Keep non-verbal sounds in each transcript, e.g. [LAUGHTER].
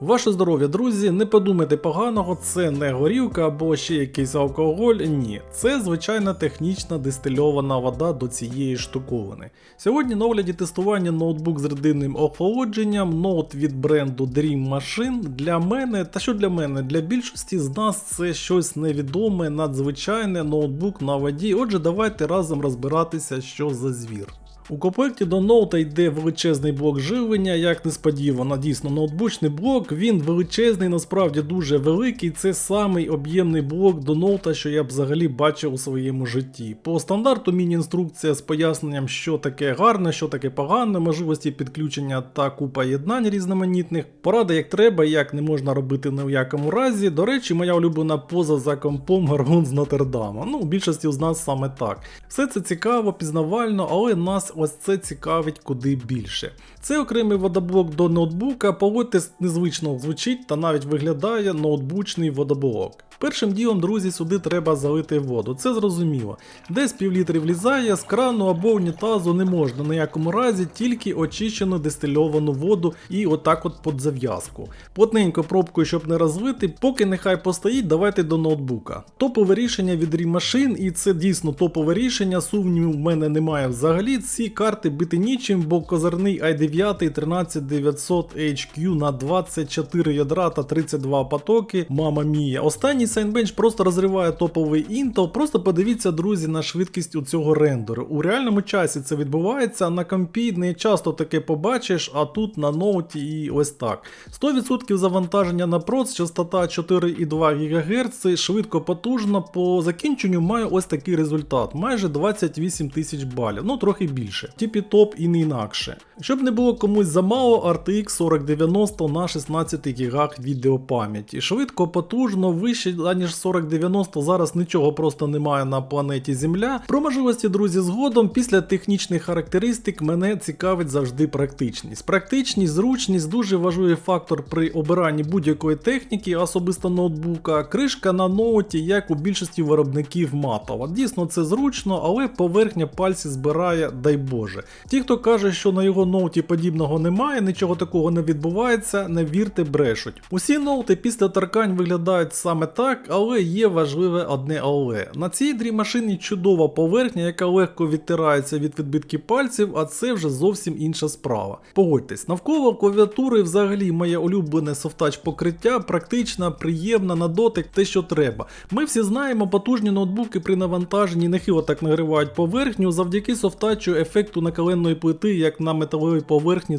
Ваше здоров'я, друзі, не подумайте поганого, це не горілка або ще якийсь алкоголь. Ні, це звичайна технічна дистильована вода до цієї штуковини. Сьогодні на огляді тестування ноутбук з родинним охолодженням, ноут від бренду Dream Machine. Для мене, та що для мене, для більшості з нас це щось невідоме, надзвичайне ноутбук на воді. Отже, давайте разом розбиратися, що за звір. У комплекті до ноута йде величезний блок живлення, як несподівано, дійсно ноутбучний блок, він величезний, насправді дуже великий. Це самий об'ємний блок до ноута, що я б взагалі бачив у своєму житті. По стандарту міні-інструкція з поясненням, що таке гарне, що таке погане, можливості підключення та купа єднань різноманітних. Порада як треба, як не можна робити ні в якому разі. До речі, моя улюблена поза за компом [LAUGHS] Гаргун з Нотр-Дама. Ну, у більшості з нас саме так. Все це цікаво, пізнавально, але нас ось це цікавить куди більше. Це окремий водоблок до ноутбука, погодьтесь, незвично звучить та навіть виглядає ноутбучний водоблок. Першим ділом, друзі, сюди треба залити воду, це зрозуміло. Десь півлітри влізає, з крану або унітазу не можна в ніякому разі, тільки очищену дистильовану воду і отак от під зав'язку. Плотненько пробкою, щоб не розлити, поки нехай постоїть, давайте до ноутбука. Топове рішення від Remaschine, і це дійсно топове рішення, сумнівів в мене немає взагалі. Ці карти бити нічим, бо козирний i9 13900 HQ на 24 ядра та 32 потоки, мама мія. Останній Signbench просто розриває топовий Intel. Просто подивіться, друзі, на швидкість у цього рендеру. У реальному часі це відбувається, на компі не часто таке побачиш, а тут на ноуті і ось так. 100% завантаження на проц, частота 4,2 ГГц, швидко потужно. По закінченню маю ось такий результат. Майже 28 тисяч балів, ну трохи більше. Типі топ і не інакше. Щоб не було комусь замало, RTX 4090 на 16 ГБ відеопам'яті. Швидко, потужно, вище аніж 4090, зараз нічого просто немає на планеті Земля. Про можливості, друзі, згодом, після технічних характеристик мене цікавить завжди практичність. Практичність, зручність дуже важливий фактор при обиранні будь-якої техніки, особисто ноутбука. Кришка на ноуті, як у більшості виробників матова. Дійсно, це зручно, але поверхня пальці збирає, дай Боже. Ті, хто каже, що на його ноуті подібного немає, нічого такого не відбувається, не вірте, брешуть. Усі ноути після торкань виглядають саме так, але є важливе одне але. На цій дрімашині чудова поверхня, яка легко відтирається від відбитків пальців, а це вже зовсім інша справа. Погодьтесь, навколо клавіатури взагалі моє улюблене софтач покриття, практична, приємна на дотик, те, що треба. Ми всі знаємо, потужні ноутбуки при навантаженні нехило так нагрівають поверхню, завдяки софтачу ефекту накаленої плити, як на металевій поверхні,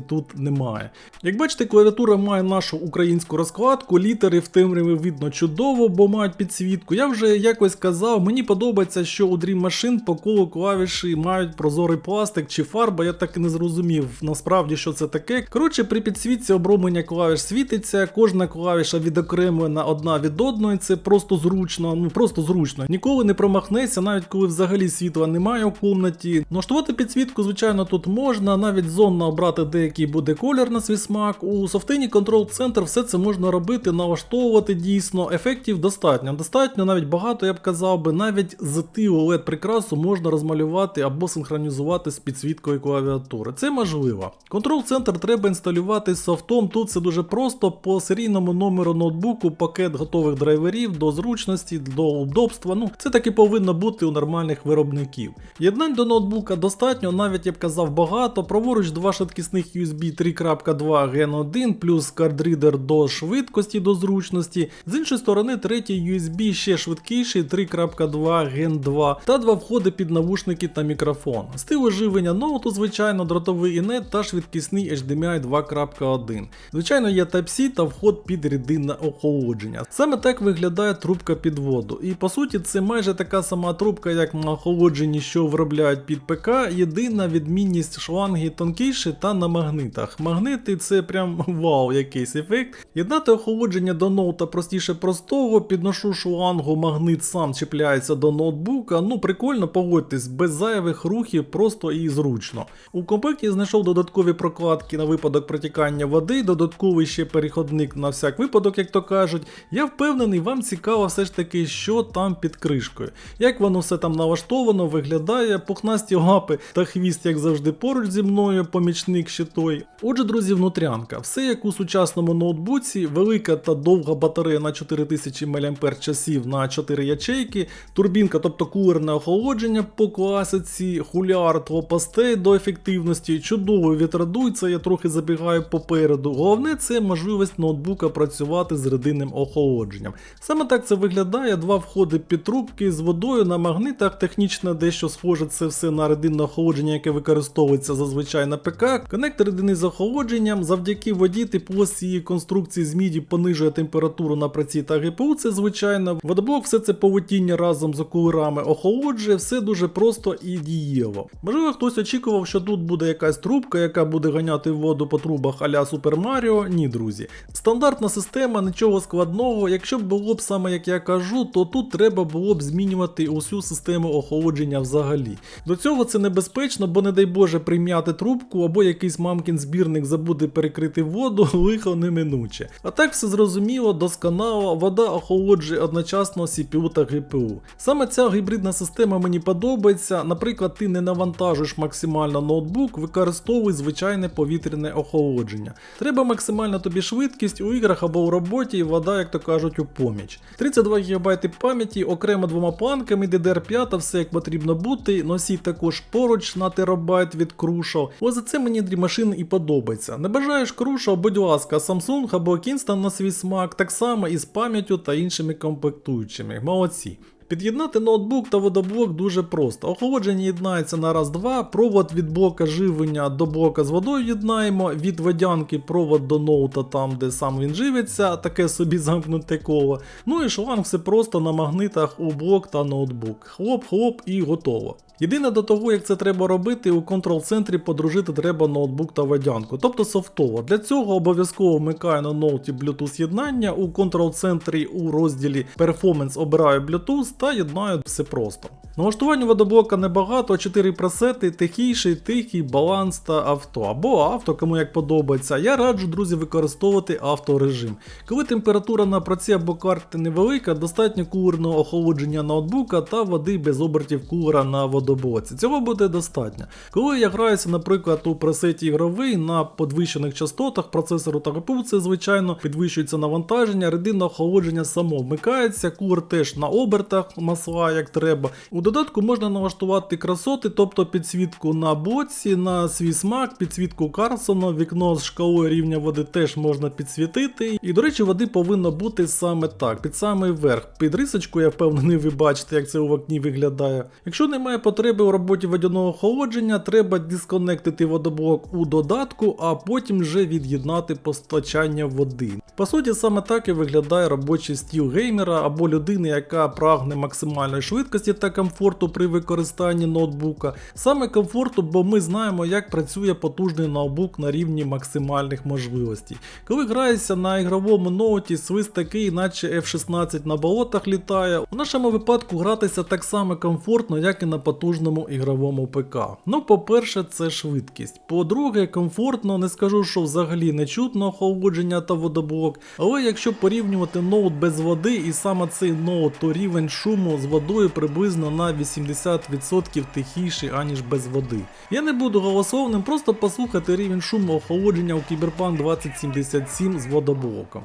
тут немає. Як бачите, клавіатура має нашу українську розкладку, літери в темряві видно чудово, бо мають підсвітку. Я вже якось казав, мені подобається, що у Dream Machine по колу клавіші мають прозорий пластик чи фарба, я так і не зрозумів насправді, що це таке. Коротше, при підсвітці оброблення клавіш світиться, кожна клавіша відокремлена одна від одної, це просто зручно, ну просто зручно. Ніколи не промахнеться, навіть коли взагалі світла немає у комнаті. Налаштувати підсвітку, звичайно, тут можна, навіть зонно обрати деякий буде колір на свій смак. У софтині Control Center все це можна робити, налаштовувати дійсно. Ефектів достатньо. Достатньо навіть багато, я б казав би, навіть з тилу LED прикрасу можна розмалювати або синхронізувати з підсвіткою клавіатури. Це можливо. Control Center треба інсталювати з софтом. Тут це дуже просто по серійному номеру ноутбуку, пакет готових драйверів до зручності, до удобства. Ну, це таки повинно бути у нормальних виробників. Єднань до ноутбука достатньо, навіть я б казав багато. Праворуч два швидкісних USB 3.2 Gen 1 плюс кардрідер до швидкості до зручності. З іншої сторони, третій USB ще швидкіший 3.2 Gen 2 та два входи під навушники та мікрофон. Стиль живлення ноуту, звичайно, дротовий інет та швидкісний HDMI 2.1. Звичайно, є Type-C та вход під рідинне охолодження. Саме так виглядає трубка під воду. І по суті, це майже така сама трубка, як на охолодженні, що виробляють під ПК. Єдина відмінність шланги тонкіші та на магнитах. Магнити це прям вау, якийсь ефект. Єднати охолодження до ноута простіше простого, підношу шлангу, магнит сам чіпляється до ноутбука. Ну прикольно, погодьтесь, без зайвих рухів, просто і зручно. У комплекті знайшов додаткові прокладки на випадок протікання води, додатковий ще переходник на всяк випадок, як то кажуть. Я впевнений, вам цікаво все ж таки, що там під кришкою. Як воно все там налаштовано, виглядає, пухнасті лапи та хвіст, як завжди, поруч зі мною, помічник ще той. Отже, друзі, внутрянка. Все як у сучасному ноутбуці, велика та довга батарея на 4000 мАч часів на 4 ячейки, турбінка, тобто кулерне охолодження по класиці, хуляр тропастей до ефективності, чудовий вітрадуй, це я трохи забігаю попереду. Головне це можливість ноутбука працювати з рідинним охолодженням. Саме так це виглядає, два входи під трубки з водою на магнитах, технічно дещо схоже це все на рідинне охолодження, яке використовується зазвичай на ПК. Коннектор рідини з охолодженням завдяки воді тепло з цієї конструкції з міді понижує температуру на праці та ГПУ, це звичайно. Водоблок все це повутіння разом з окулерами охолоджує, все дуже просто і дієво. Можливо, хтось очікував, що тут буде якась трубка, яка буде ганяти воду по трубах а-ля Super Mario. Ні, друзі. Стандартна система, нічого складного. Якщо б було б саме як я кажу, то тут треба було б змінювати усю систему охолодження взагалі. До цього це небезпечно, бо не дай Боже прийняти трубку або якийсь мамкін збірник забуде перекрити воду, [LAUGHS] лихо неминуче. А так все зрозуміло, досконало, вода охолоджує одночасно CPU та GPU. Саме ця гібридна система мені подобається. Наприклад, ти не навантажуєш максимально ноутбук, використовуй звичайне повітряне охолодження. Треба максимальна тобі швидкість у іграх або у роботі, і вода, як то кажуть, у поміч. 32 ГБ пам'яті, окремо двома планками, DDR5, все як потрібно бути. Носій також поруч на терабайт від Crucial. Ось за це мені дрімашин і подобається. Не бажаєш Crucial, будь ласка, Samsung або Kingston на свій смак, так само і з пам'яттю та іншими комплектуючими. Молодці. Під'єднати ноутбук та водоблок дуже просто. Охолодження єднається на раз-два, провод від блока живлення до блока з водою єднаємо, від водянки провод до ноута, там де сам він живиться, таке собі замкнуте коло. Ну і шланг все просто на магнитах у блок та ноутбук. Хлоп-хлоп і готово. Єдине до того, як це треба робити, у контрол-центрі подружити треба ноутбук та водянку, тобто софтово. Для цього обов'язково вмикаю на ноуті Bluetooth єднання, у контрол-центрі у розділі Performance обираю Bluetooth та єднаю все просто. Налаштування водоблока небагато, 4 пресети, тихіший, тихий, баланс та авто. Або авто, кому як подобається. Я раджу, друзі, використовувати авторежим. Коли температура на праці або карти невелика, достатньо кулерного охолодження ноутбука та води без обертів кулера на водоблоці. Цього буде достатньо. Коли я граюся, наприклад, у пресеті ігровий на підвищених частотах процесору та ГПУ, це звичайно підвищується навантаження, рідинне охолодження само вмикається, кулер теж на обертах масла як треба. У додатку можна налаштувати красоти, тобто підсвітку на боці, на свій смак, підсвітку Карсона, вікно з шкалою рівня води теж можна підсвітити. І, до речі, води повинно бути саме так, під самий верх. Під рисочку, я впевнений, ви бачите, як це у вікні виглядає. Якщо немає потреби у роботі водяного охолодження, треба дисконектити водоблок у додатку, а потім вже від'єднати постачання води. По суті, саме так і виглядає робочий стіл геймера або людини, яка прагне максимальної швидкості та комфорту при використанні ноутбука. Саме комфорту, бо ми знаємо, як працює потужний ноутбук на рівні максимальних можливостей. Коли граєшся на ігровому ноуті, свист такий, наче F16 на болотах літає. У нашому випадку гратися так само комфортно, як і на потужному ігровому ПК. Ну, по-перше, це швидкість. По-друге, комфортно, не скажу, що взагалі не чутно охолодження та водоблок. Але якщо порівнювати ноут без води, і саме цей ноут, то рівень шуму з водою приблизно на 80% тихіший, аніж без води. Я не буду голосовним, просто послухати рівень шуму охолодження у Cyberpunk 2077 з водоблоком.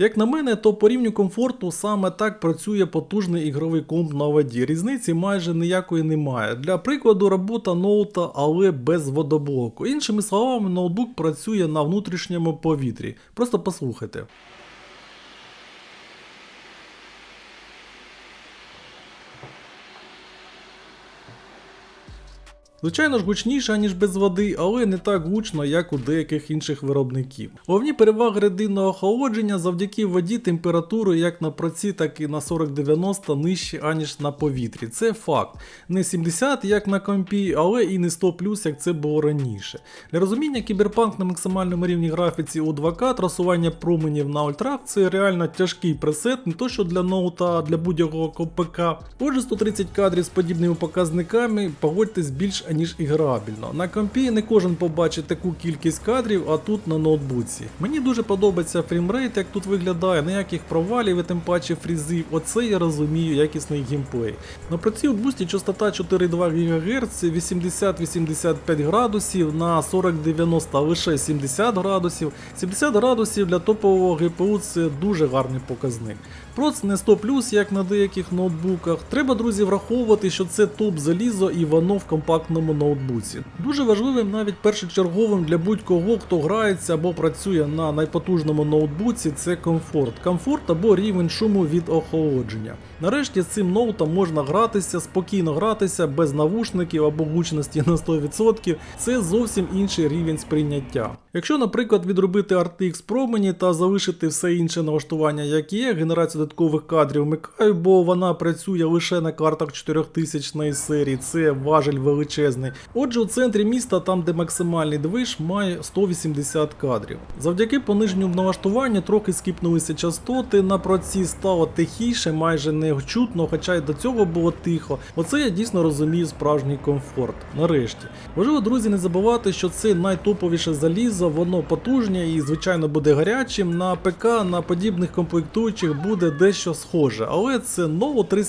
Як на мене, то по рівню комфорту саме так працює потужний ігровий комп на воді. Різниці майже ніякої немає. Для прикладу, робота ноута, але без водоблоку. Іншими словами, ноутбук працює на внутрішньому повітрі. Просто послухайте. Звичайно ж гучніше, ніж без води, але не так гучно, як у деяких інших виробників. Головні переваги рідинного охолодження завдяки воді температури як на проці, так і на 40-90 нижчі, аніж на повітрі. Це факт. Не 70, як на компі, але і не 100 як це було раніше. Для розуміння кіберпанк на максимальному рівні графіці у 2К, трасування променів на ультрах це реально тяжкий пресет, не то що для ноута, а для будь-якого ПК. Отже, 130 кадрів з подібними показниками, погодьтесь більш ніж іграбельно. На компі не кожен побачить таку кількість кадрів, а тут на ноутбуці. Мені дуже подобається фрімрейт, як тут виглядає, ніяких провалів і тим паче фрізів. Оце я розумію, якісний геймплей. На проці у бусті частота 4,2 ГГц, 80-85 градусів, на 40-90 лише 70 градусів. 70 градусів для топового GPU це дуже гарний показник. Проц не 100 як на деяких ноутбуках. Треба, друзі, враховувати, що це топ залізо і воно в компактному ноутбуці. Дуже важливим навіть першочерговим для будь-кого, хто грається або працює на найпотужному ноутбуці, це комфорт. Комфорт або рівень шуму від охолодження. Нарешті цим ноутом можна гратися, спокійно гратися, без навушників або гучності на 100%. Це зовсім інший рівень сприйняття. Якщо, наприклад, відробити RTX промені та залишити все інше налаштування, як є, генерацію додаткових кадрів вмикаю, бо вона працює лише на картах 4000 серії, це важель величезний. Отже, у центрі міста, там де максимальний движ, має 180 кадрів. Завдяки пониженню в налаштуванні трохи скіпнулися частоти, на проці стало тихіше, майже не чутно, хоча й до цього було тихо. Оце я дійсно розумію справжній комфорт. Нарешті. Важливо, друзі, не забувати, що це найтоповіше залізо, воно потужне і, звичайно, буде гарячим. На ПК, на подібних комплектуючих буде дещо схоже, але це ноут 3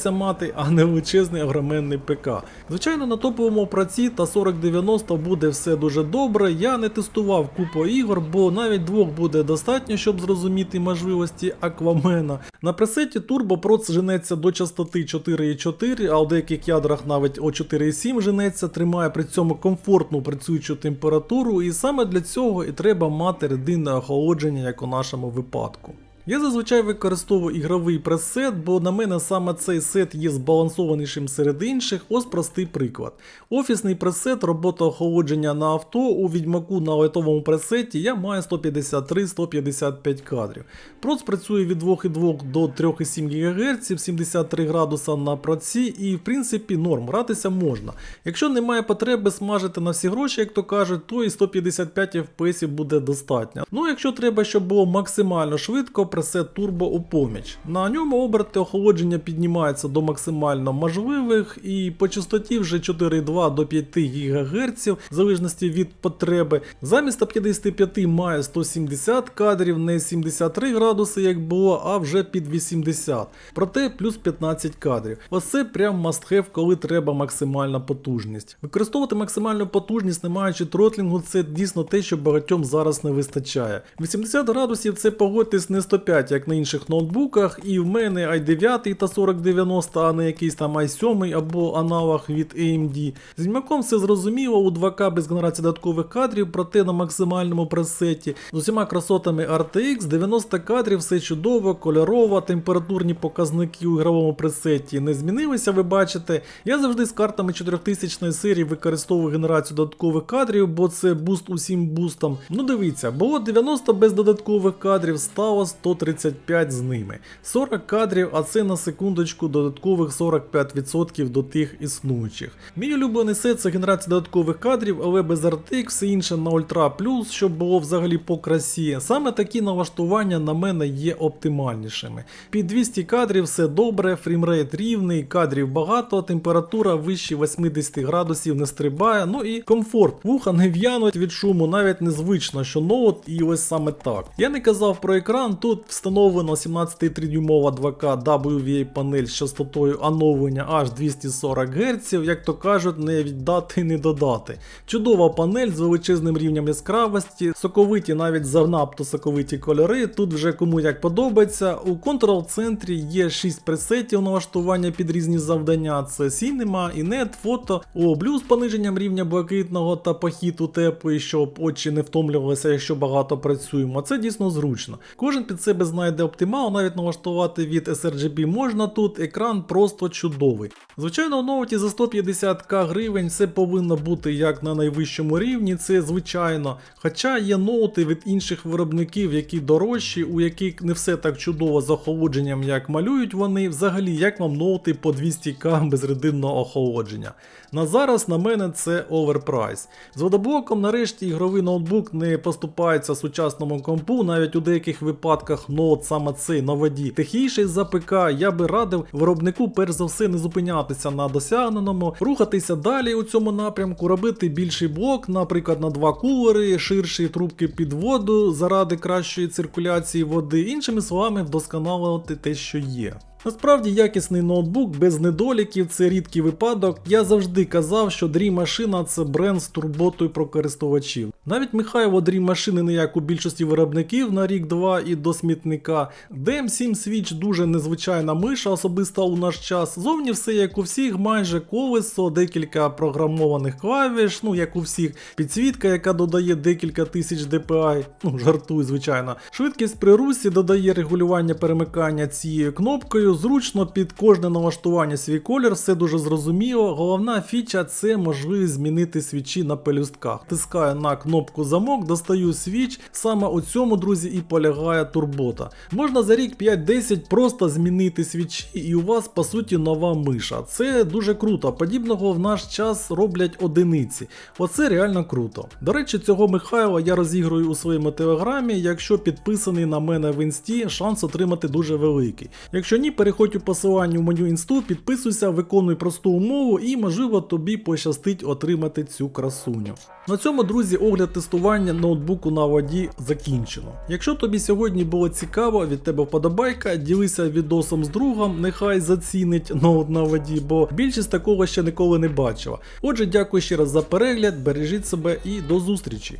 а не величезний огроменний ПК. Звичайно, на топовому праці та 4090 буде все дуже добре. Я не тестував купу ігор, бо навіть двох буде достатньо, щоб зрозуміти можливості Аквамена. На пресеті Turbo Proc женеться до частоти 4,4, а у деяких ядрах навіть о 4,7 женеться, тримає при цьому комфортну працюючу температуру, і саме для цього і треба мати рідинне охолодження, як у нашому випадку. Я зазвичай використовую ігровий пресет, бо на мене саме цей сет є збалансованішим серед інших. Ось простий приклад. Офісний пресет, робота охолодження на авто у відьмаку на лайтовому пресеті я маю 153-155 кадрів. Проц працює від 2,2 до 3,7 ГГц, 73 градуса на проці, і в принципі норм, гратися можна. Якщо немає потреби смажити на всі гроші, як то кажуть, то і 155 FPS буде достатньо. Ну якщо треба, щоб було максимально швидко, пресет Turbo у поміч. На ньому оберти охолодження піднімаються до максимально можливих і по частоті вже 4,2 до 5 ГГц, в залежності від потреби. Замість 155 має 170 кадрів, не 73 градуси, як було, а вже під 80. Проте плюс 15 кадрів. Ось це прям must have, коли треба максимальна потужність. Використовувати максимальну потужність, не маючи тротлінгу, це дійсно те, що багатьом зараз не вистачає. 80 градусів це погодьтесь не 105, як на інших ноутбуках, і в мене i9 та 4090, а не якийсь там i7 або аналог від AMD. З Відьмаком все зрозуміло, у 2К без генерації додаткових кадрів, проте на максимальному пресеті. З усіма красотами RTX 90 кадрів, все чудово, кольорово, температурні показники у ігровому пресеті не змінилися, ви бачите. Я завжди з картами 4000 серії використовую генерацію додаткових кадрів, бо це буст усім бустам. Ну дивіться, було 90 без додаткових кадрів, стало 135 з ними. 40 кадрів, а це на секундочку додаткових 45% до тих існуючих. Мій улюблений сет це генерація додаткових кадрів, але без RTX, все інше на Ultra Plus, щоб було взагалі по красі. Саме такі налаштування на мене є оптимальнішими. Під 200 кадрів все добре, фрімрейт рівний, кадрів багато, температура вище 80 градусів не стрибає, ну і комфорт. Вуха не в'януть від шуму, навіть незвично, що ноут і ось саме так. Я не казав про екран, тут встановлено 17,3-дюймова 2К WVA панель з частотою оновлення аж 240 Гц, як то кажуть, не віддати, не додати. Чудова панель з величезним рівнем яскравості, соковиті навіть занадто соковиті кольори. Тут вже кому як подобається. У контрол-центрі є 6 пресетів налаштування під різні завдання: це Cinema, Inet, фото, облю з пониженням рівня блакитного та похід у теплий, щоб очі не втомлювалися, якщо багато працюємо. Це дійсно зручно. Кожен під себе знайде оптимал, навіть налаштувати від sRGB можна тут. Екран просто чудовий. Звичайно, у ноуті за 150к гривень все повинно бути як на найвищому рівні, це звичайно. Хоча є ноути від інших виробників, які дорожчі, у яких не все так чудово з охолодженням, як малюють вони. Взагалі, як вам ноути по 200к без рединного охолодження. На зараз на мене це оверпрайс. З водоблоком нарешті ігровий ноутбук не поступається сучасному компу, навіть у деяких випадках напрямках, ну от саме цей на воді, тихіший за ПК, я би радив виробнику перш за все не зупинятися на досягненому, рухатися далі у цьому напрямку, робити більший блок, наприклад, на два кулери, ширші трубки під воду заради кращої циркуляції води, іншими словами, вдосконалювати те, що є. Насправді якісний ноутбук без недоліків це рідкий випадок. Я завжди казав, що Dream машина це бренд з турботою про користувачів. Навіть Михайло Dream машини не як у більшості виробників на рік-два і до смітника. DM7 Switch дуже незвичайна миша, особисто у наш час. Зовні все як у всіх, майже колесо, декілька програмованих клавіш, ну як у всіх, підсвітка, яка додає декілька тисяч DPI, ну жартую, звичайно. Швидкість при русі додає регулювання перемикання цією кнопкою. Зручно під кожне налаштування свій колір, все дуже зрозуміло. Головна фіча це можливість змінити свічі на пелюстках. Тискаю на кнопку замок, достаю свіч. Саме у цьому, друзі, і полягає турбота. Можна за рік 5-10 просто змінити свічі, і у вас по суті нова миша. Це дуже круто. Подібного в наш час роблять одиниці. Оце реально круто. До речі, цього Михайла я розігрую у своєму телеграмі. Якщо підписаний на мене в інсті, шанс отримати дуже великий. Якщо ні, переходь у посилання в меню інсту, підписуйся, виконуй просту умову і, можливо, тобі пощастить отримати цю красуню. На цьому, друзі, огляд тестування ноутбуку на воді закінчено. Якщо тобі сьогодні було цікаво, від тебе вподобайка, ділися відосом з другом, нехай зацінить ноут на воді, бо більшість такого ще ніколи не бачила. Отже, дякую ще раз за перегляд, бережіть себе і до зустрічі!